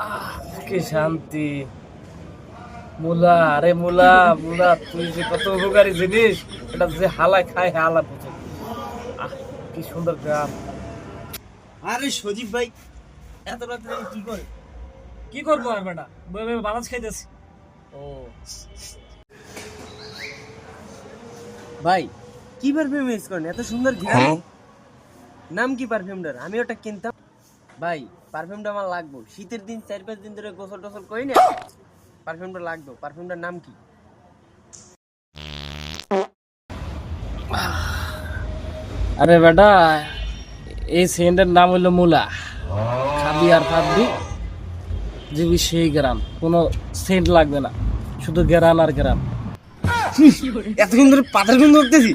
আহ, কি শান্তি। মুলা আরে মুলা মুলা তুই যে কত উপকারী জিনিস এটা যে হালা খায় হালা বুঝে। আহ, কি সুন্দর গ্রাম। আরে সজীব ভাই এত রাত্রে কি করে? কি করব আর বেটা? বানাজ খাইতেছি। ও। ভাই কি পারফিউম ইউজ করেন? এত সুন্দর ঘ্রাণ নাম কি পারফিউমটার আমি ওটা কিনতাম। ভাই পারফিউমটা আমার লাগবে। শীতের দিন চার পাঁচ দিন ধরে গোসল টোসল করি না। পারফিউমটা লাগবে। পারফিউমটার নাম কি? আরে বেটা এই সেন্টের নাম হলো মুলা। খাবি আর খাবি জিবি সেই গ্রাম। কোনো সেন্ট লাগবে না। শুধু গেরান আর গ্রাম। এতক্ষণ ধরে পাতার গন্ধ করতেছি